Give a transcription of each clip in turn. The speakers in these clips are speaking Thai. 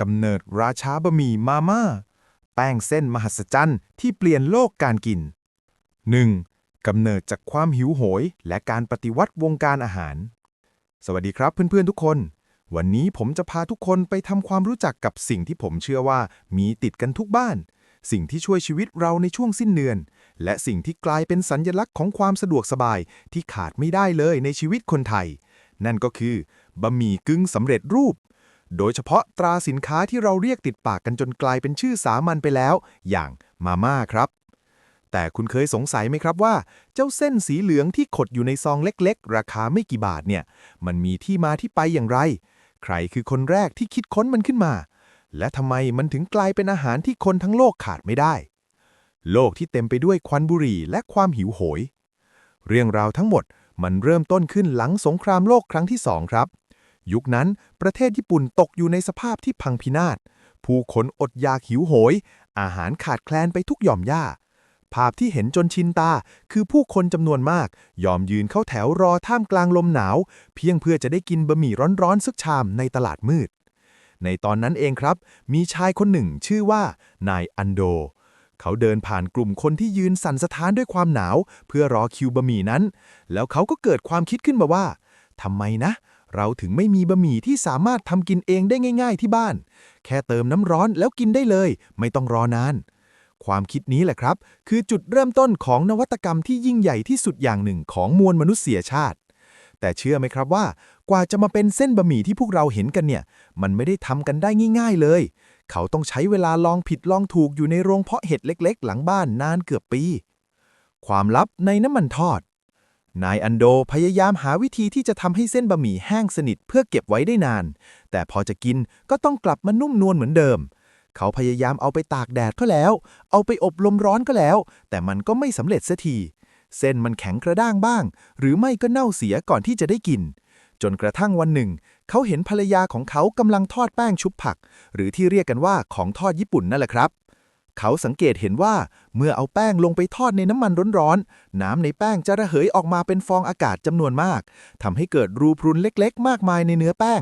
กำเนิดราชาบะหมี่มาม่า แป้งเส้นมหัศจรรย์ที่เปลี่ยนโลกการกิน 1. กำเนิดจากความหิวโหย และการปฏิวัติวงการอาหาร สวัสดีครับเพื่อนๆทุกคน วันนี้ผมจะพาทุกคนไปทำความรู้จักกับสิ่งที่ผมเชื่อว่ามีติดกันทุกบ้าน สิ่งที่ช่วยชีวิตเราในช่วงสิ้นเดือน และสิ่งที่กลายเป็นสัญญลักษณ์ของความสะดวกสบายที่ขาดไม่ได้เลยในชีวิตคนไทย นั่นก็คือบะหมี่กึ่งสำเร็จรูป โดยเฉพาะตราสินค้าที่เราเรียกติดปากกันจนกลายเป็นชื่อสามัญไปแล้ว อย่างมาม่าครับ แต่คุณเคยสงสัยไหมครับว่า เจ้าเส้นสีเหลืองที่ขดอยู่ในซองเล็กๆ ราคาไม่กี่บาทเนี่ย มันมีที่มาที่ไปอย่างไร ใครคือคนแรกที่คิดค้นมันขึ้นมา และทำไมมันถึงกลายเป็นอาหารที่คนทั้งโลกขาดไม่ได้ โลกที่เต็มไปด้วยควันบุหรี่และความหิวโหย เรื่องราวทั้งหมดมันเริ่มต้นขึ้นหลังสงครามโลกครั้งที่สองครับ ยุคนั้นประเทศญี่ปุ่นตกอยู่ในสภาพที่พังพินาศ ผู้คนอดอยากหิวโหย อาหารขาดแคลนไปทุกหย่อมย่า ภาพที่เห็นจนชินตา คือผู้คนจำนวนมาก ยอมยืนเข้าแถวรอท่ามกลางลมหนาว เพียงเพื่อจะได้กินบะหมี่ร้อนๆสักชามในตลาดมืด ในตอนนั้นเองครับ มีชายคนหนึ่งชื่อว่านายอันโด เขาเดินผ่านกลุ่มคนที่ยืนสั่นสะท้านด้วยความหนาว เพื่อรอคิวบะหมี่นั้น แล้วเขาก็เกิดความคิดขึ้นมาว่าทำไมนะเเราถึงไม่มีบะหมี่ที่สามารถทำกินเองได้ง่าย ๆ ที่บ้าน แค่เติมน้ำร้อนแล้วกินได้เลย ไม่ต้องรอนาน ความคิดนี้แหละครับ คือจุดเริ่มต้นของนวัตกรรมที่ยิ่งใหญ่ที่สุดอย่างหนึ่งของมวลมนุษยชาติ แต่เชื่อไหมครับว่ากว่าจะมาเป็นเส้นบะหมี่ที่พวกเราเห็นกันเนี่ย มันไม่ได้ทำกันได้ง่าย ๆ เลย เขาต้องใช้เวลาลองผิดลองถูกอยู่ในโรงเพาะเห็ดเล็ก ๆ หลังบ้านนานเกือบปี ความลับในน้ำมันทอด นายอันโดพยายามหาวิธีที่จะทำให้เส้นบะหมี่แห้งสนิทเพื่อเก็บไว้ได้นาน แต่พอจะกินก็ต้องกลับมานุ่มนวลเหมือนเดิม เขาพยายามเอาไปตากแดดก็แล้ว เอาไปอบลมร้อนก็แล้ว แต่มันก็ไม่สำเร็จสักที เส้นมันแข็งกระด้างบ้าง หรือไม่ก็เน่าเสียก่อนที่จะได้กิน จนกระทั่งวันหนึ่ง เขาเห็นภรรยาของเขากำลังทอดแป้งชุบผัก หรือที่เรียกกันว่าของทอดญี่ปุ่นนั่นแหละครับ เขาสังเกตเห็นว่าเมื่อเอาแป้งลงไปทอดในน้ำมันร้อนๆ น้ำในแป้งจะระเหยออกมาเป็นฟองอากาศจำนวนมากทำให้เกิดรูพรุนเล็กๆ มากมายในเนื้อแป้ง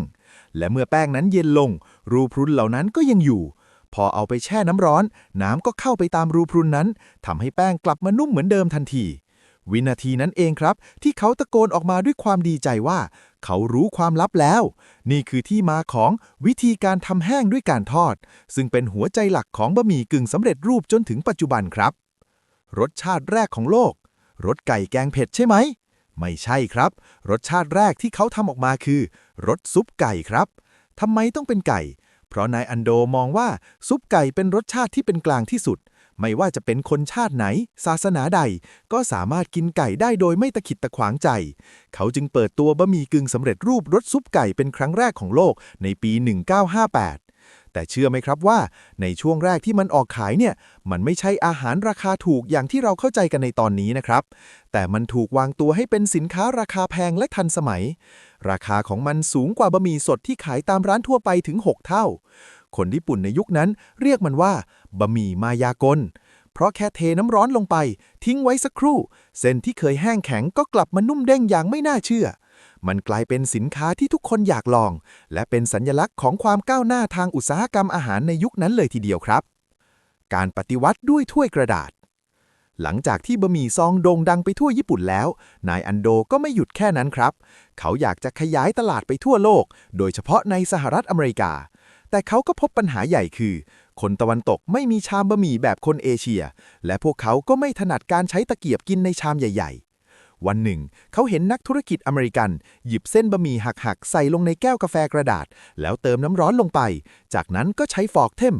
และเมื่อแป้งนั้นเย็นลง รูพรุนเหล่านั้นก็ยังอยู่ พอเอาไปแช่น้ำร้อน น้ำก็เข้าไปตามรูพรุนนั้นทำให้แป้งกลับมานุ่มเหมือนเดิมทันที วินาทีนั้นเองครับ ที่เขาตะโกนออกมาด้วยความดีใจว่า เขารู้ความลับแล้ว นี่คือที่มาของวิธีการทำแห้งด้วยการทอด ซึ่งเป็นหัวใจหลักของบะหมี่กึ่งสำเร็จรูปจนถึงปัจจุบันครับ รสชาติแรกของโลก รสไก่แกงเผ็ดใช่ไหม ไม่ใช่ครับ รสชาติแรกที่เขาทำออกมาคือรสซุปไก่ครับทำไมต้องเป็นไก่ เพราะนายอันโดมองว่าซุปไก่เป็นรสชาติที่เป็นกลางที่สุด ไม่ว่าจะเป็นคนชาติไหน ศาสนาใด ก็สามารถกินไก่ได้โดยไม่ตะขิดตะขวางใจ เขาจึงเปิดตัวบะหมี่กึ่งสำเร็จรูปรสซุปไก่เป็นครั้งแรกของโลกในปี 1958แต่เชื่อไหมครับว่าในช่วงแรกที่มันออกขายเนี่ย มันไม่ใช่อาหารราคาถูกอย่างที่เราเข้าใจกันในตอนนี้นะครับ แต่มันถูกวางตัวให้เป็นสินค้าราคาแพงและทันสมัย ราคาของมันสูงกว่าบะหมี่สดที่ขายตามร้านทั่วไปถึง 6 เท่า คนญี่ปุ่นในยุคนั้นเรียกมันว่าบะหมี่มายากล เพราะแค่เทน้ำร้อนลงไป ทิ้งไว้สักครู่ เส้นที่เคยแห้งแข็งก็กลับมานุ่มเด้งอย่างไม่น่าเชื่อ มันกลายเป็นสินค้าที่ทุกคนอยากลอง และเป็นสัญลักษณ์ของความก้าวหน้าทางอุตสาหกรรมอาหารในยุคนั้นเลยทีเดียวครับ การปฏิวัติด้วยถ้วยกระดาษหลังจากที่บะหมี่ซองโด่งดังไปทั่วญี่ปุ่นแล้ว นายอันโดก็ไม่หยุดแค่นั้นครับ เขาอยากจะขยายตลาดไปทั่วโลก โดยเฉพาะในสหรัฐอเมริกา แต่เขาก็พบปัญหาใหญ่คือ คนตะวันตกไม่มีชามบะหมี่แบบคนเอเชีย และพวกเขาก็ไม่ถนัดการใช้ตะเกียบกินในชามใหญ่ ๆ วันหนึ่ง เขาเห็นนักธุรกิจอเมริกัน หยิบเส้นบะหมี่หักๆ ใส่ลงในแก้วกาแฟกระดาษ แล้วเติมน้ำร้อนลงไป จากนั้นก็ใช้ฟอกเทม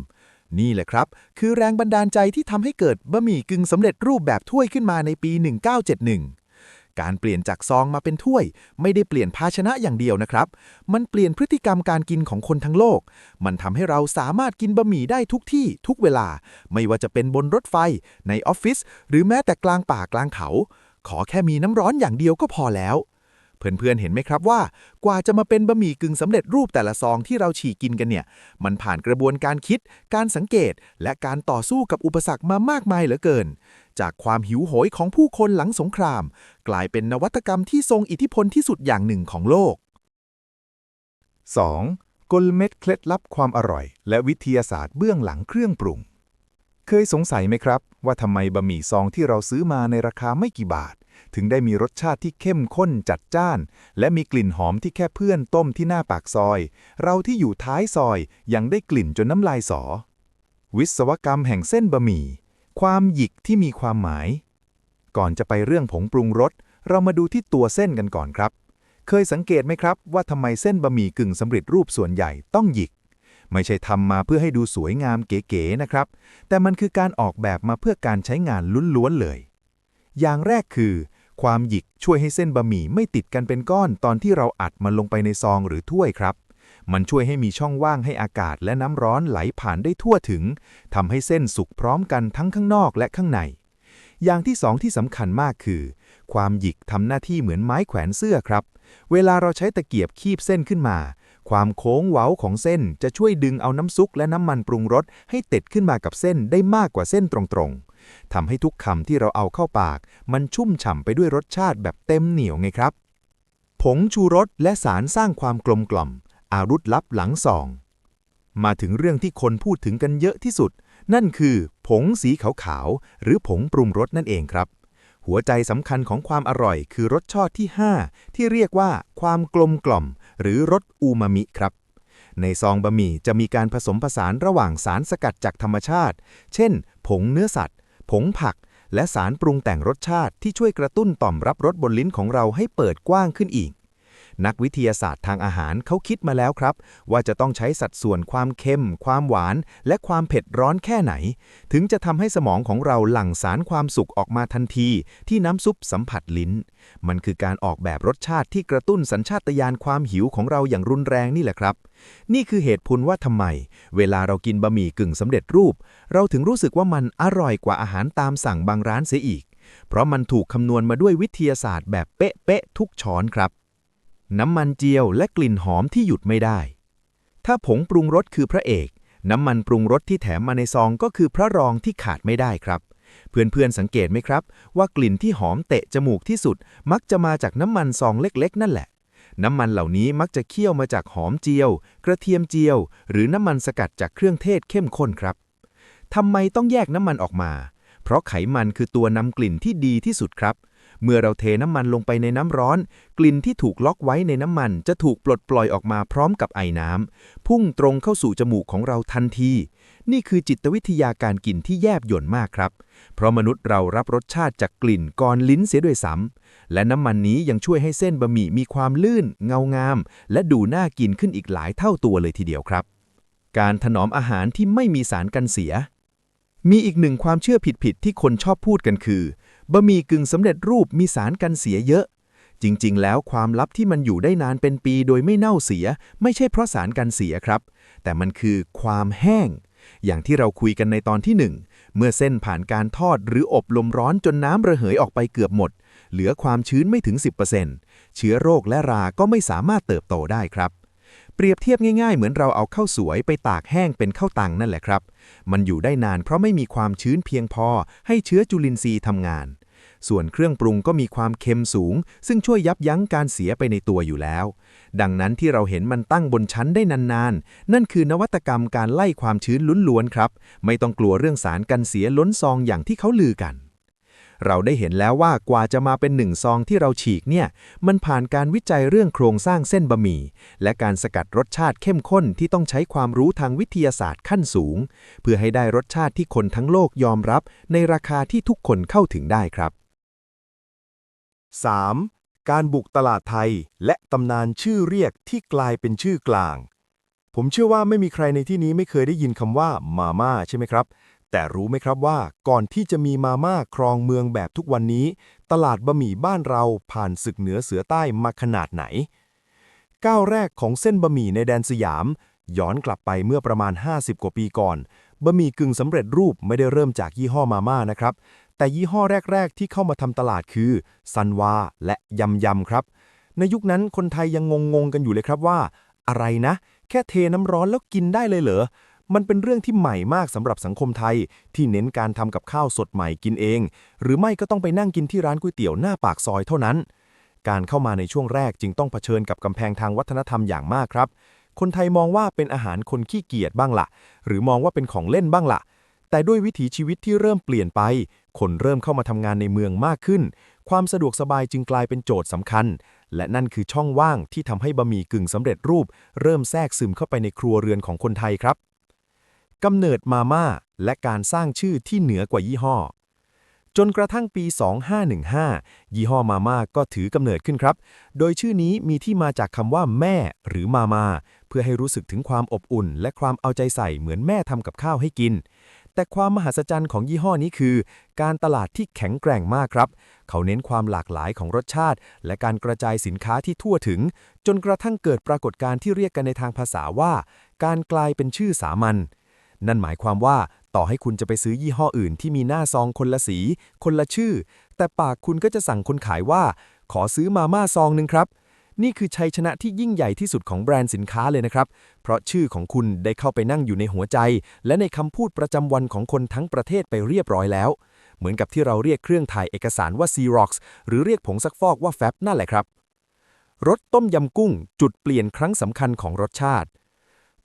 นี่แหละครับ คือแรงบันดาลใจที่ทำให้เกิดบะหมี่กึ่งสำเร็จรูปแบบถ้วยขึ้นมาในปี 1971 การเปลี่ยนจากซองมาเป็นถ้วย ไม่ได้เปลี่ยนภาชนะอย่างเดียวนะครับ มันเปลี่ยนพฤติกรรมการกินของคนทั้งโลก มันทำให้เราสามารถกินบะหมี่ได้ทุกที่ทุกเวลา ไม่ว่าจะเป็นบนรถไฟ ในออฟฟิศหรือแม้แต่กลางป่ากลางเขา ขอแค่มีน้ำร้อนอย่างเดียวก็พอแล้ว เพื่อนๆเห็นไหมครับว่ากว่าจะมาเป็นบะหมี่กึ่งสำเร็จรูปแต่ละซองที่เราฉีกกินกันเนี่ย มันผ่านกระบวนการคิด การสังเกต และการต่อสู้กับอุปสรรคมามากมายเหลือเกิน จากความหิวโหยของผู้คนหลังสงคราม กลายเป็นนวัตกรรมที่ทรงอิทธิพลที่สุดอย่างหนึ่งของโลก 2. กลเม็ดเคล็ดลับความอร่อย และวิทยาศาสตร์เบื้องหลังเครื่องปรุง เคยสงสัยไหมครับ ว่าทำไมบะหมี่ซองที่เราซื้อมาในราคาไม่กี่บาท ถึงได้มีรสชาติที่เข้มข้นจัดจ้าน และมีกลิ่นหอมที่แค่เพื่อนต้มที่หน้าปากซอย เราที่อยู่ท้ายซอยยังได้กลิ่นจนน้ำลายสอ วิศวกรรมแห่งเส้นบะหมี่ ความหยิกที่มีความหมาย ก่อนจะไปเรื่องผงปรุงรส เรามาดูที่ตัวเส้นกันก่อนครับ เคยสังเกตไหมครับ ว่าทำไมเส้นบะหมี่กึ่งสำเร็จรูปส่วนใหญ่ต้องหยิกไม่ใช่ทำมาเพื่อให้ดูสวยงามเก๋ๆนะครับ แต่มันคือการออกแบบมาเพื่อการใช้งานล้วนๆเลย อย่างแรกคือ ความหยิกช่วยให้เส้นบะหมี่ไม่ติดกันเป็นก้อนตอนที่เราอัดมันลงไปในซองหรือถ้วยครับ มันช่วยให้มีช่องว่างให้อากาศและน้ำร้อนไหลผ่านได้ทั่วถึงทำให้เส้นสุกพร้อมกันทั้งข้างนอกและข้างใน อย่างที่สองที่สำคัญมากคือ ความหยิกทำหน้าที่เหมือนไม้แขวนเสื้อครับ เวลาเราใช้ตะเกียบคีบเส้นขึ้นมา ความโค้งเว้าของเส้นจะช่วยดึงเอาน้ำซุปและน้ำมันปรุงรสให้ติดขึ้นมากับเส้นได้มากกว่าเส้นตรงๆ ทำให้ทุกคำที่เราเอาเข้าปาก มันชุ่มฉ่ำไปด้วยรสชาติแบบเต็มเหนียวไงครับ ผงชูรสและสารสร้างความกลมกล่อม อารุธลับหลังซอง มาถึงเรื่องที่คนพูดถึงกันเยอะที่สุด นั่นคือ ผงสีขาวๆหรือผงปรุงรสนั่นเองครับหัวใจสำคัญของความอร่อยคือรสชาติที่ 5 ที่เรียกว่าความกลมกล่อม หรือรสอูมามิครับ ในซองบะหมี่จะมีการผสมผสานระหว่างสารสกัดจากธรรมชาติ เช่น ผงเนื้อสัตว์ ผงผัก และสารปรุงแต่งรสชาติที่ช่วยกระตุ้นต่อมรับรสบนลิ้นของเราให้เปิดกว้างขึ้นอีก นักวิทยาศาสตร์ทางอาหารเขาคิดมาแล้วครับ ว่าจะต้องใช้สัดส่วนความเค็ม ความหวาน และความเผ็ดร้อนแค่ไหน ถึงจะทำให้สมองของเราหลั่งสารความสุขออกมาทันที ที่น้ำซุปสัมผัสลิ้น มันคือการออกแบบรสชาติที่กระตุ้นสัญชาตญาณความหิวของเราอย่างรุนแรงนี่แหละครับ นี่คือเหตุผลว่าทำไม เวลาเรากินบะหมี่กึ่งสำเร็จรูป เราถึงรู้สึกว่ามันอร่อยกว่าอาหารตามสั่งบางร้านเสียอีก เพราะมันถูกคำนวณมาด้วยวิทยาศาสตร์แบบเป๊ะๆทุกช้อนครับ น้ำมันเจียวและกลิ่นหอมที่หยุดไม่ได้ ถ้าผงปรุงรสคือพระเอก น้ำมันปรุงรสที่แถมมาในซองก็คือพระรองที่ขาดไม่ได้ครับ เพื่อนๆสังเกตไหมครับ ว่ากลิ่นที่หอมเตะจมูกที่สุด มักจะมาจากน้ำมันซองเล็กๆ นั่นแหละ น้ำมันเหล่านี้มักจะเคี่ยวมาจากหอมเจียว กระเทียมเจียว หรือน้ำมันสกัดจากเครื่องเทศเข้มข้นครับทำไมต้องแยกน้ำมันออกมา เพราะไขมันคือตัวนำกลิ่นที่ดีที่สุดครับ เมื่อเราเทน้ำมันลงไปในน้ำร้อน กลิ่นที่ถูกล็อกไว้ในน้ำมันจะถูกปลดปล่อยออกมาพร้อมกับไอน้ำพุ่งตรงเข้าสู่จมูกของเราทันที นี่คือจิตวิทยาการกินที่แยบยลมากครับ เพราะมนุษย์เรารับรสชาติจากกลิ่นก่อนลิ้นเสียด้วยซ้ำและน้ำมันนี้ยังช่วยให้เส้นบะหมี่มีความลื่น เงางาม และดูน่ากินขึ้นอีกหลายเท่าตัวเลยทีเดียวครับการถนอมอาหารที่ไม่มีสารกันเสีย มีอีกหนึ่งความเชื่อผิดๆที่คนชอบพูดกันคือ บะหมี่กึ่งสำเร็จรูปมีสารกันเสียเยอะ จริง ๆ แล้วความลับที่มันอยู่ได้นานเป็นปีโดยไม่เน่าเสีย ไม่ใช่เพราะสารกันเสียครับ แต่มันคือความแห้ง อย่างที่เราคุยกันในตอนที่หนึ่งเมื่อเส้นผ่านการทอดหรืออบลมร้อนจนน้ำระเหยออกไปเกือบหมด เหลือความชื้นไม่ถึง 10%เชื้อโรคและราก็ไม่สามารถเติบโตได้ครับเปรียบเทียบง่ายๆ เหมือนเราเอาข้าวสวยไปตากแห้งเป็นข้าวตังนั่นแหละครับ มันอยู่ได้นานเพราะไม่มีความชื้นเพียงพอให้เชื้อจุลินทรีย์ทำงาน ส่วนเครื่องปรุงก็มีความเค็มสูง ซึ่งช่วยยับยั้งการเสียไปในตัวอยู่แล้ว ดังนั้นที่เราเห็นมันตั้งบนชั้นได้นานๆ นั่นคือนวัตกรรมการไล่ความชื้นล้วนๆครับ ไม่ต้องกลัวเรื่องสารกันเสียล้นซองอย่างที่เขาลือกันเราได้เห็นแล้วว่ากว่าจะมาเป็นหนึ่งซองที่เราฉีกเนี่ย มันผ่านการวิจัยเรื่องโครงสร้างเส้นบะหมี่ และการสกัดรสชาติเข้มข้นที่ต้องใช้ความรู้ทางวิทยาศาสตร์ขั้นสูง เพื่อให้ได้รสชาติที่คนทั้งโลกยอมรับ ในราคาที่ทุกคนเข้าถึงได้ครับ 3. การบุกตลาดไทย และตำนานชื่อเรียกที่กลายเป็นชื่อกลาง ผมเชื่อว่าไม่มีใครในที่นี้ไม่เคยได้ยินคำว่ามาม่าใช่ไหมครับ แต่รู้ไหมครับว่าก่อนที่จะมีมาม่าครองเมืองแบบทุกวันนี้ ตลาดบะหมี่บ้านเราผ่านศึกเหนือเสือใต้มาขนาดไหน ก้าวแรกของเส้นบะหมี่ในแดนสยาม ย้อนกลับไปเมื่อประมาณ 50 กว่าปีก่อนบะหมี่กึ่งสำเร็จรูปไม่ได้เริ่มจากยี่ห้อมาม่านะครับ แต่ยี่ห้อแรก ๆ ที่เข้ามาทำตลาดคือซันวาและยำยำครับ ในยุคนั้นคนไทยยังงงๆ กันอยู่เลยครับว่า อะไรนะ แค่เทน้ำร้อนแล้วกินได้เลยเหรอมันเป็นเรื่องที่ใหม่มากสำหรับสังคมไทย ที่เน้นการทำกับข้าวสดใหม่กินเอง หรือไม่ก็ต้องไปนั่งกินที่ร้านก๋วยเตี๋ยวหน้าปากซอยเท่านั้น การเข้ามาในช่วงแรกจึงต้องเผชิญกับกำแพงทางวัฒนธรรมอย่างมากครับ คนไทยมองว่าเป็นอาหารคนขี้เกียจบ้างละหรือมองว่าเป็นของเล่นบ้างล่ะ แต่ด้วยวิถีชีวิตที่เริ่มเปลี่ยนไป คนเริ่มเข้ามาทำงานในเมืองมากขึ้น ความสะดวกสบายจึงกลายเป็นโจทย์สำคัญ และนั่นคือช่องว่างที่ทำให้บะหมี่กึ่งสำเร็จรูป เริ่มแทรกซึมเข้าไปในครัวเรือนของคนไทยครับกำเนิดมาม่าและการสร้างชื่อที่เหนือกว่ายี่ห้อ จนกระทั่งปี 2515 ยี่ห้อมาม่าก็ถือกำเนิดขึ้นครับ โดยชื่อนี้มีที่มาจากคำว่าแม่ หรือมามา เพื่อให้รู้สึกถึงความอบอุ่น และความเอาใจใส่เหมือนแม่ทำกับข้าวให้กิน แต่ความมหัศจรรย์ของยี่ห้อนี้คือ การตลาดที่แข็งแกร่งมากครับ เขาเน้นความหลากหลายของรสชาติ และการกระจายสินค้าที่ทั่วถึง จนกระทั่งเกิดปรากฏการณ์ที่เรียกกันในทางภาษาว่า การกลายเป็นชื่อสามัญนั่นหมายความว่าต่อให้คุณจะไปซื้อยี่ห้ออื่นที่มีหน้าซองคนละสี คนละชื่อ แต่ปากคุณก็จะสั่งคนขายว่า ขอซื้อมาม่าซองหนึ่งครับ นี่คือชัยชนะที่ยิ่งใหญ่ที่สุดของแบรนด์สินค้าเลยนะครับ เพราะชื่อของคุณได้เข้าไปนั่งอยู่ในหัวใจ และในคำพูดประจำวันของคนทั้งประเทศไปเรียบร้อยแล้ว เหมือนกับที่เราเรียกเครื่องถ่ายเอกสารว่า Xerox หรือเรียกผงซักฟอกว่า Fab นั่นแหละครับ รสต้มยำกุ้ง จุดเปลี่ยนครั้งสำคัญของรสชาติ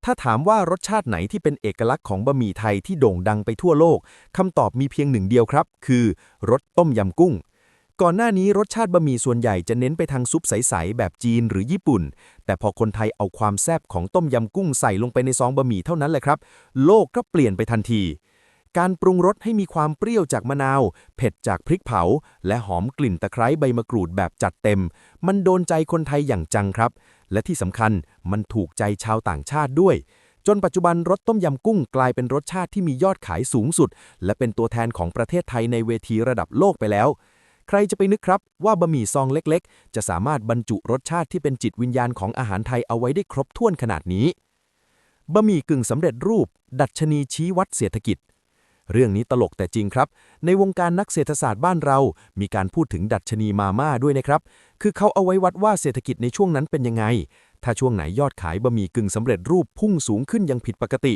ถ้าถามว่ารสชาติไหนที่เป็นเอกลักษณ์ของบะหมี่ไทยที่โด่งดังไปทั่วโลก คำตอบมีเพียงหนึ่งเดียวครับ คือรสต้มยำกุ้ง ก่อนหน้านี้รสชาติบะหมี่ส่วนใหญ่จะเน้นไปทางซุปใส ๆ แบบจีนหรือญี่ปุ่น แต่พอคนไทยเอาความแซ่บของต้มยำกุ้งใส่ลงไปในซองบะหมี่เท่านั้นแหละครับ โลกก็เปลี่ยนไปทันที การปรุงรสให้มีความเปรี้ยวจากมะนาว เผ็ดจากพริกเผา และหอมกลิ่นตะไคร้ใบมะกรูดแบบจัดเต็ม มันโดนใจคนไทยอย่างจังครับ และที่สำคัญมันถูกใจชาวต่างชาติด้วยจนปัจจุบันรสต้มยำกุ้งกลายเป็นรสชาติที่มียอดขายสูงสุด และเป็นตัวแทนของประเทศไทยในเวทีระดับโลกไปแล้ว ใครจะไปนึกครับ ว่าบะหมี่ซองเล็กๆ จะสามารถบรรจุรสชาติที่เป็นจิตวิญญาณของอาหารไทยเอาไว้ได้ครบถ้วนขนาดนี้บะหมี่กึ่งสำเร็จรูป ดัชนีชี้วัดเศรษฐกิจ เรื่องนี้ตลกแต่จริงครับ ในวงการนักเศรษฐศาสตร์บ้านเรา มีการพูดถึงดัชนีมาม่าด้วยนะครับ คือเขาเอาไว้วัดว่าเศรษฐกิจในช่วงนั้นเป็นยังไง ถ้าช่วงไหนยอดขายบะหมี่กึ่งสำเร็จรูปพุ่งสูงขึ้นอยังผิดปกติ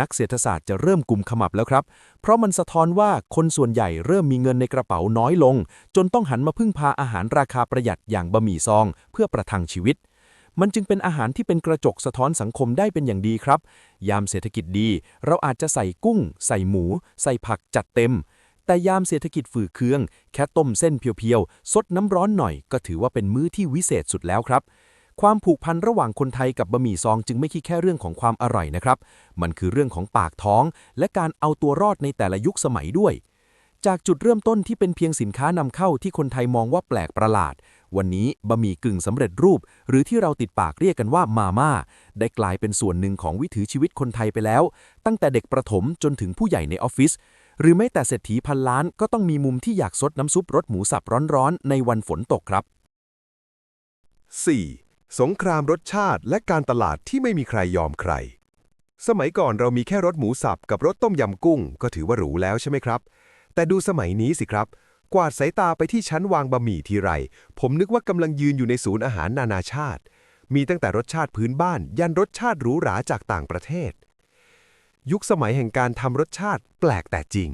นักเศรษฐศาสตร์จะเริ่มกลุ่มขมับแล้วครับ เพราะมันสะท้อนว่าคนส่วนใหญ่เริ่มมีเงินในกระเป๋าน้อยลง จนต้องหันมาพึ่งพาอาหารราคาประหยัดอย่างบะหมี่ซอง เพื่อประทังชีวิตมันจึงเป็นอาหารที่เป็นกระจกสะท้อนสังคมได้เป็นอย่างดีครับ ยามเศรษฐกิจดี เราอาจจะใส่กุ้ง ใส่หมู ใส่ผักจัดเต็ม แต่ยามเศรษฐกิจฝืดเคือง แค่ต้มเส้นเพียวๆซดน้ำร้อนหน่อย ก็ถือว่าเป็นมื้อที่วิเศษสุดแล้วครับ ความผูกพันระหว่างคนไทยกับบะหมี่ซองจึงไม่คิดแค่เรื่องของความอร่อยนะครับ มันคือเรื่องของปากท้อง และการเอาตัวรอดในแต่ละยุคสมัยด้วย จากจุดเริ่มต้นที่เป็นเพียงสินค้านำเข้าที่คนไทยมองว่าแปลกประหลาด วันนี้บะหมี่กึ่งสำเร็จรูป หรือที่เราติดปากเรียกกันว่ามาม่าได้กลายเป็นส่วนหนึ่งของวิถีชีวิตคนไทยไปแล้ว ตั้งแต่เด็กประถมจนถึงผู้ใหญ่ในออฟฟิศหรือแม้แต่เศรษฐีพันล้านก็ต้องมีมุมที่อยากซดน้ำซุปรสหมูสับร้อนๆในวันฝนตกครับ 4. สงครามรสชาติและการตลาดที่ไม่มีใครยอมใคร สมัยก่อนเรามีแค่รสหมูสับกับรสต้มยำกุ้ง ก็ถือว่าหรูแล้วใช่ไหมครับ แต่ดูสมัยนี้สิครับ กวาดสายตาไปที่ชั้นวางบะหมี่ทีไร ผมนึกว่ากำลังยืนอยู่ในศูนย์อาหารนานาชาติ มีตั้งแต่รสชาติพื้นบ้าน ยันรสชาติหรูหราจากต่างประเทศ ยุคสมัยแห่งการทำรสชาติแปลกแต่จริง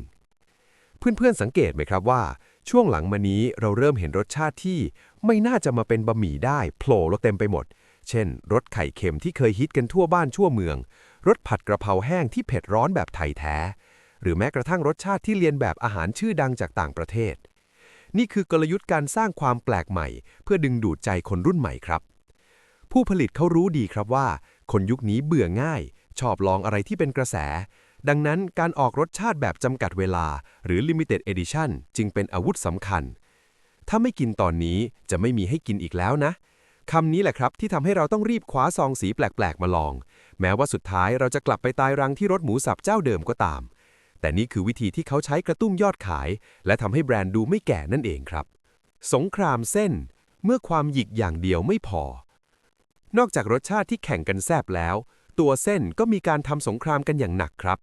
เพื่อนๆสังเกตไหมครับว่า ช่วงหลังมานี้เราเริ่มเห็นรสชาติที่ไม่น่าจะมาเป็นบะหมี่ได้โผล่ลงเต็มไปหมด เช่นรสไข่เค็มที่เคยฮิตกันทั่วบ้านทั่วเมือง รสผัดกระเพราแห้งที่เผ็ดร้อนแบบไทยแท้ หรือแม้กระทั่งรสชาติที่เรียนแบบอาหารชื่อดังจากต่างประเทศ นี่คือกลยุทธ์การสร้างความแปลกใหม่ เพื่อดึงดูดใจคนรุ่นใหม่ครับ ผู้ผลิตเขารู้ดีครับว่า คนยุคนี้เบื่อง่าย ชอบลองอะไรที่เป็นกระแส ดังนั้นการออกรสชาติแบบจำกัดเวลา หรือ Limited Edition จึงเป็นอาวุธสำคัญ ถ้าไม่กินตอนนี้จะไม่มีให้กินอีกแล้วนะคำนี้แหละครับที่ทำให้เราต้องรีบคว้าซองสีแปลก ๆ มาลอง แม้ว่าสุดท้ายเราจะกลับไปตายรังที่รถหมูสับเจ้าเดิมก็ตาม แต่นี่คือวิธีที่เขาใช้กระตุ้นยอดขาย และทำให้แบรนด์ดูไม่แก่นั่นเองครับ สงครามเส้น เมื่อความหยิกอย่างเดียวไม่พอ นอกจากรสชาติที่แข่งกันแซบแล้ว ตัวเส้นก็มีการทำสงครามกันอย่างหนักครับ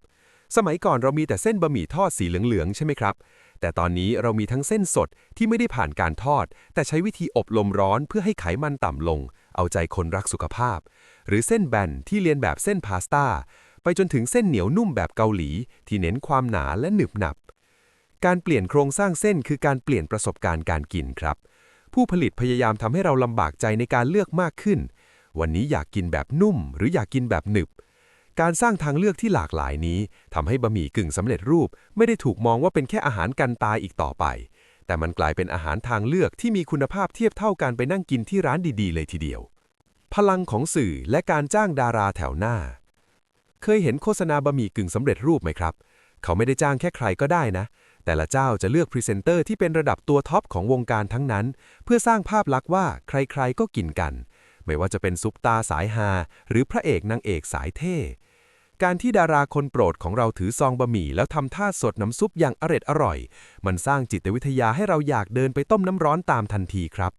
สมัยก่อนเรามีแต่เส้นบะหมี่ทอดสีเหลืองๆ ใช่ไหมครับ แต่ตอนนี้เรามีทั้งเส้นสดที่ไม่ได้ผ่านการทอด แต่ใช้วิธีอบลมร้อนเพื่อให้ไขมันต่ำลง เอาใจคนรักสุขภาพ หรือเส้นแบนที่เรียนแบบเส้นพาสต้า ไปจนถึงเส้นเหนียวนุ่มแบบเกาหลี ที่เน้นความหนาและหนึบหนับ การเปลี่ยนโครงสร้างเส้นคือการเปลี่ยนประสบการณ์การกินครับ ผู้ผลิตพยายามทำให้เราลำบากใจในการเลือกมากขึ้น วันนี้อยากกินแบบนุ่ม หรืออยากกินแบบหนึบ การสร้างทางเลือกที่หลากหลายนี้ทำให้บะหมี่กึ่งสำเร็จรูป ไม่ได้ถูกมองว่าเป็นแค่อาหารกันตายอีกต่อไป แต่มันกลายเป็นอาหารทางเลือกที่มีคุณภาพเทียบเท่ากันไปนั่งกินที่ร้านดีๆ เลยทีเดียว พลังของสื่อและการจ้างดาราแถวหน้า เคยเห็นโฆษณาบะหมี่กึ่งสำเร็จรูปไหมครับ เขาไม่ได้จ้างแค่ใครก็ได้นะ แต่ละเจ้าจะเลือกพรีเซนเตอร์ที่เป็นระดับตัวท็อปของวงการทั้งนั้น เพื่อสร้างภาพลักษณ์ว่าใครๆก็กินกัน ไม่ว่าจะเป็นซุปตาสายฮาหรือพระเอกนางเอกสายเท่ การที่ดาราคนโปรดของเราถือซองบะหมี่แล้วทำท่าสดน้ำซุปอย่างอร็ดอร่อย มันสร้างจิตวิทยาให้เราอยากเดินไปต้มน้ำร้อนตามทันทีครับ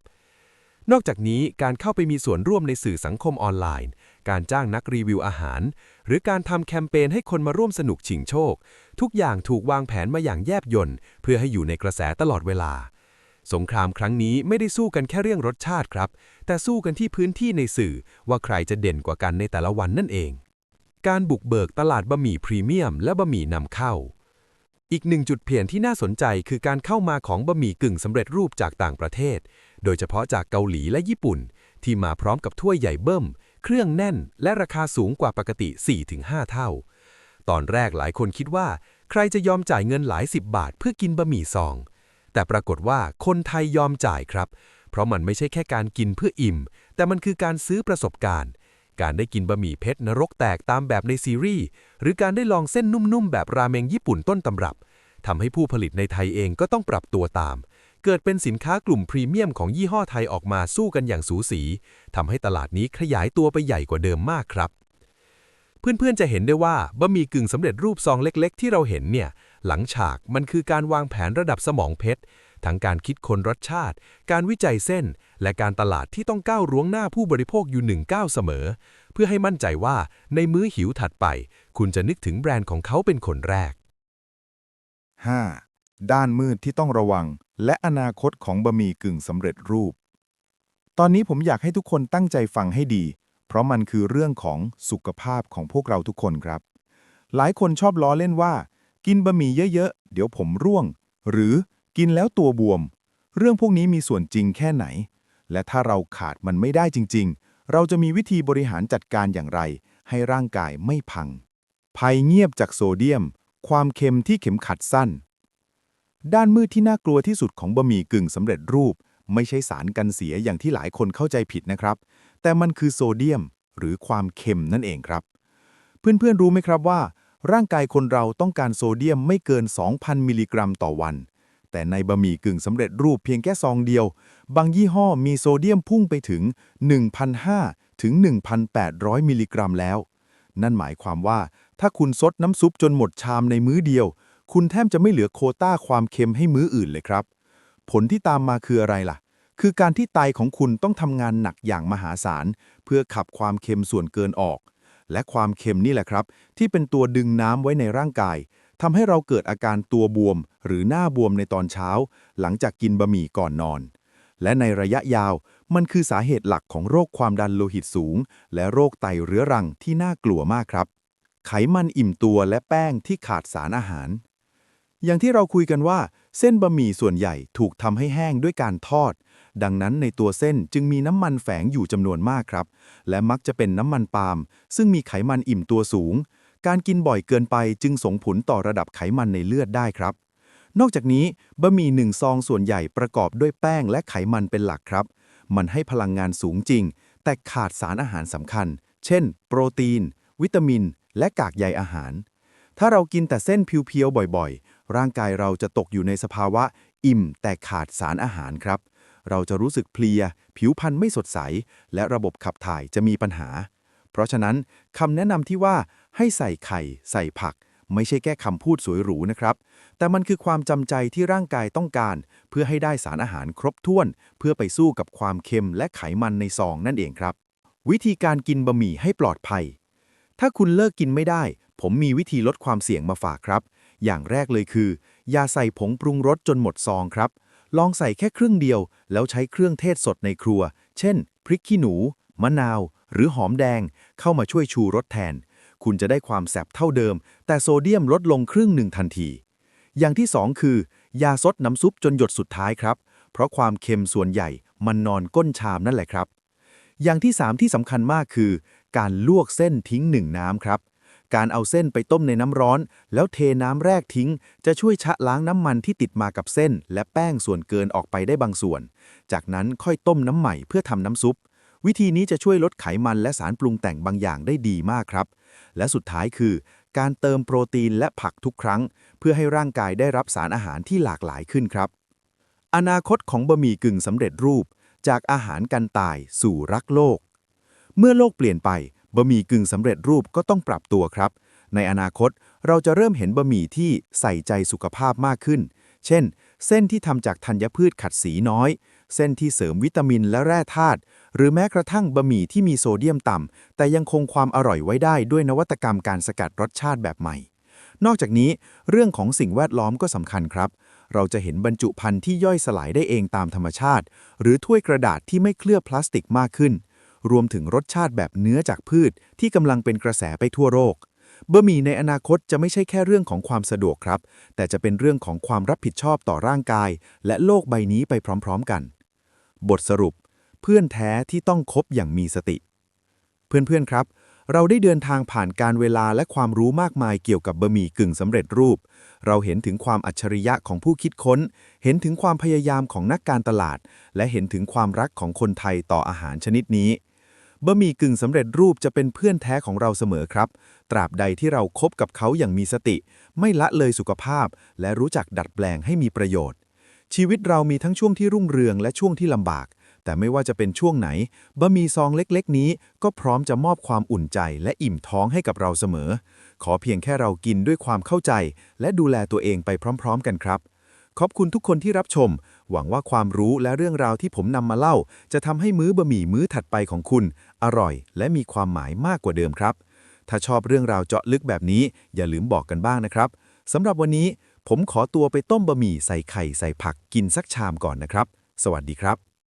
นอกจากนี้การเข้าไปมีส่วนร่วมในสื่อสังคมออนไลน์ การจ้างนักรีวิวอาหาร หรือการทำแคมเปญให้คนมาร่วมสนุกชิงโชค ทุกอย่างถูกวางแผนมาอย่างแยบยลเพื่อให้อยู่ในกระแสตลอดเวลา สงครามครั้งนี้ไม่ได้สู้กันแค่เรื่องรสชาติครับ แต่สู้กันที่พื้นที่ในสื่อว่าใครจะเด่นกว่ากันในแต่ละวันนั่นเอง การบุกเบิกตลาดบะหมี่พรีเมียม และบะหมี่นำเข้า อีกหนึ่งจุดเปลี่ยนที่น่าสนใจคือการเข้ามาของบะหมี่กึ่งสำเร็จรูปจากต่างประเทศ โดยเฉพาะจากเกาหลีและญี่ปุ่น ที่มาพร้อมกับถ้วยใหญ่เบิ้ม เครื่องแน่น และราคาสูงกว่าปกติ 4-5 เท่า ตอนแรกหลายคนคิดว่า ใครจะยอมจ่ายเงินหลายสิบบาทเพื่อกินบะหมี่ซอง แต่ปรากฏว่าคนไทยยอมจ่ายครับ เพราะมันไม่ใช่แค่การกินเพื่ออิ่ม แต่มันคือการซื้อประสบการณ์ การได้กินบะหมี่เพชรนรกแตกตามแบบในซีรีส์ หรือการได้ลองเส้นนุ่มๆ แบบราเมงญี่ปุ่นต้นตำรับทำให้ผู้ผลิตในไทยเองก็ต้องปรับตัวตาม เกิดเป็นสินค้ากลุ่มพรีเมียมของยี่ห้อไทยออกมาสู้กันอย่างสูสีทำให้ตลาดนี้ขยายตัวไปใหญ่กว่าเดิมมากครับเพื่อนๆ จะเห็นได้ว่าบะหมี่กึ่งสำเร็จรูปซองเล็ก ๆ ที่เราเห็นเนี่ย หลังฉากมันคือการวางแผนระดับสมองเพชร ทั้งการคิดคนรสชาติ การวิจัยเส้น และการตลาดที่ต้องก้าวร่วงหน้าผู้บริโภคอยู่หนึ่งก้าวเสมอ เพื่อให้มั่นใจว่าในมื้อหิวถัดไป คุณจะนึกถึงแบรนด์ของเขาเป็นคนแรก 5. ด้านมืดที่ต้องระวัง และอนาคตของบะหมี่กึ่งสำเร็จรูป ตอนนี้ผมอยากให้ทุกคนตั้งใจฟังให้ดี เพราะมันคือเรื่องของสุขภาพของพวกเราทุกคนครับ หลายคนชอบล้อเล่นว่า กินบะหมี่เยอะๆ เดี๋ยวผมร่วง หรือกินแล้วตัวบวม เรื่องพวกนี้มีส่วนจริงแค่ไหน และถ้าเราขาดมันไม่ได้จริง ๆ เราจะมีวิธีบริหารจัดการอย่างไร ให้ร่างกายไม่พัง ภัยเงียบจากโซเดียม ความเค็มที่เข็มขัดสั้น ด้านมืดที่น่ากลัวที่สุดของบะหมี่กึ่งสำเร็จรูป ไม่ใช่สารกันเสียอย่างที่หลายคนเข้าใจผิดนะครับ แต่มันคือโซเดียม หรือความเค็มนั่นเองครับ เพื่อนๆรู้ไหมครับว่า ร่างกายคนเราต้องการโซเดียมไม่เกิน 2,000 มิลลิกรัมต่อวัน แต่ในบะหมี่กึ่งสำเร็จรูปเพียงแค่ซองเดียว บางยี่ห้อมีโซเดียมพุ่งไปถึง 1,500 ถึง 1,800 มิลลิกรัมแล้ว นั่นหมายความว่า ถ้าคุณซดน้ำซุปจนหมดชามในมื้อเดียว คุณแทบจะไม่เหลือโคต้าความเค็มให้มื้ออื่นเลยครับ ผลที่ตามมาคืออะไรล่ะ คือการที่ไตของคุณต้องทำงานหนักอย่างมหาศาล เพื่อขับความเค็มส่วนเกินออก และความเค็มนี่แหละครับ ที่เป็นตัวดึงน้ำไว้ในร่างกายทำให้เราเกิดอาการตัวบวม หรือหน้าบวมในตอนเช้า หลังจากกินบะหมี่ก่อนนอน และในระยะยาวมันคือสาเหตุหลักของโรคความดันโลหิตสูง และโรคไตเรื้อรังที่น่ากลัวมากครับ ไขมันอิ่มตัวและแป้งที่ขาดสารอาหาร อย่างที่เราคุยกันว่า เส้นบะหมี่ส่วนใหญ่ถูกทำให้แห้งด้วยการทอด ดังนั้นในตัวเส้นจึงมีน้ำมันแฝงอยู่จำนวนมากครับ และมักจะเป็นน้ำมันปาล์มซึ่งมีไขมันอิ่มตัวสูง การกินบ่อยเกินไปจึงส่งผลต่อระดับไขมันในเลือดได้ครับ นอกจากนี้บะหมี่หนึ่งซองส่วนใหญ่ประกอบด้วยแป้งและไขมันเป็นหลักครับ มันให้พลังงานสูงจริง แต่ขาดสารอาหารสำคัญ เช่น โปรตีน วิตามิน และกากใยอาหาร ถ้าเรากินแต่เส้นเพียวๆบ่อยๆ ร่างกายเราจะตกอยู่ในสภาวะอิ่มแต่ขาดสารอาหารครับ เราจะรู้สึกเพลีย ผิวพรรณไม่สดใส และระบบขับถ่ายจะมีปัญหา เพราะฉะนั้นคำแนะนำที่ว่าให้ใส่ไข่ ใส่ผัก ไม่ใช่แค่คำพูดสวยหรูนะครับ แต่มันคือความจำใจที่ร่างกายต้องการ เพื่อให้ได้สารอาหารครบถ้วน เพื่อไปสู้กับความเค็มและไขมันในซองนั่นเองครับ วิธีการกินบะหมี่ให้ปลอดภัย ถ้าคุณเลิกกินไม่ได้ ผมมีวิธีลดความเสี่ยงมาฝากครับ อย่างแรกเลยคืออย่าใส่ผงปรุงรสจนหมดซองครับ ลองใส่แค่ครึ่งเดียว แล้วใช้เครื่องเทศสดในครัว เช่น พริกขี้หนู มะนาว หรือหอมแดง เข้ามาช่วยชูรสแทน คุณจะได้ความแสบเท่าเดิม แต่โซเดียมลดลงครึ่งหนึ่งทันที อย่างที่สองคือ ยาซดน้ำซุปจนหยดสุดท้ายครับ เพราะความเค็มส่วนใหญ่มันนอนก้นชามนั่นแหละครับ อย่างที่ 3 ที่สำคัญมากคือ การลวกเส้นทิ้งหนึ่งน้ำครับ การเอาเส้นไปต้มในน้ำร้อน แล้วเทน้ำแรกทิ้ง จะช่วยชะล้างน้ำมันที่ติดมากับเส้น และแป้งส่วนเกินออกไปได้บางส่วน จากนั้นค่อยต้มน้ำใหม่เพื่อทำน้ำซุป วิธีนี้จะช่วยลดไขมันและสารปรุงแต่งบางอย่างได้ดีมากครับ และสุดท้ายคือ การเติมโปรตีนและผักทุกครั้ง เพื่อให้ร่างกายได้รับสารอาหารที่หลากหลายขึ้นครับ อนาคตของบะหมี่กึ่งสำเร็จรูป จากอาหารกันตายสู่รักโลก เมื่อโลกเปลี่ยนไป บะหมี่กึ่งสำเร็จรูปก็ต้องปรับตัวครับ ในอนาคตเราจะเริ่มเห็นบะหมี่ที่ใส่ใจสุขภาพมากขึ้น เช่น เส้นที่ทำจากธัญพืชขัดสีน้อย เส้นที่เสริมวิตามินและแร่ธาตุ หรือแม้กระทั่งบะหมี่ที่มีโซเดียมต่ำ แต่ยังคงความอร่อยไว้ได้ด้วยนวัตกรรมการสกัดรสชาติแบบใหม่ นอกจากนี้ เรื่องของสิ่งแวดล้อมก็สำคัญครับ เราจะเห็นบรรจุภัณฑ์ที่ย่อยสลายได้เองตามธรรมชาติ หรือถ้วยกระดาษที่ไม่เคลือบพลาสติกมากขึ้น รวมถึงรสชาติแบบเนื้อจากพืชที่กำลังเป็นกระแสไปทั่วโลกบะหมี่ในอนาคตจะไม่ใช่แค่เรื่องของความสะดวกครับ แต่จะเป็นเรื่องของความรับผิดชอบต่อร่างกาย และโลกใบนี้ไปพร้อม ๆกัน บทสรุป เพื่อนแท้ที่ต้องคบอย่างมีสติ เพื่อนๆครับ เราได้เดินทางผ่านการเวลาและความรู้มากมายเกี่ยวกับบะหมี่กึ่งสำเร็จรูป เราเห็นถึงความอัจฉริยะของผู้คิดค้น เห็นถึงความพยายามของนักการตลาด และเห็นถึงความรักของคนไทยต่ออาหารชนิดนี้ บะหมี่กึ่งสำเร็จรูปจะเป็นเพื่อนแท้ของเราเสมอครับ ตราบใดที่เราคบกับเขาอย่างมีสติ ไม่ละเลยสุขภาพ และรู้จักดัดแปลงให้มีประโยชน์ ชีวิตเรามีทั้งช่วงที่รุ่งเรืองและช่วงที่ลำบาก แต่ไม่ว่าจะเป็นช่วงไหน บะหมี่ซองเล็กๆ นี้ก็พร้อมจะมอบความอุ่นใจและอิ่มท้องให้กับเราเสมอ ขอเพียงแค่เรากินด้วยความเข้าใจ และดูแลตัวเองไปพร้อม ๆ กันครับ ขอบคุณทุกคนที่รับชม หวังว่าความรู้และเรื่องราวที่ผมนำมาเล่า จะทำให้มื้อบะหมี่มื้อถัดไปของคุณ อร่อย และมีความหมายมากกว่าเดิมครับ ถ้าชอบเรื่องราวเจาะลึกแบบนี้ อย่าลืมบอกกันบ้างนะครับสำหรับวันนี้ ผมขอตัวไปต้มบะหมี่ใส่ไข่ใส่ผักกินสักชามก่อนนะครับ สวัสดีครับ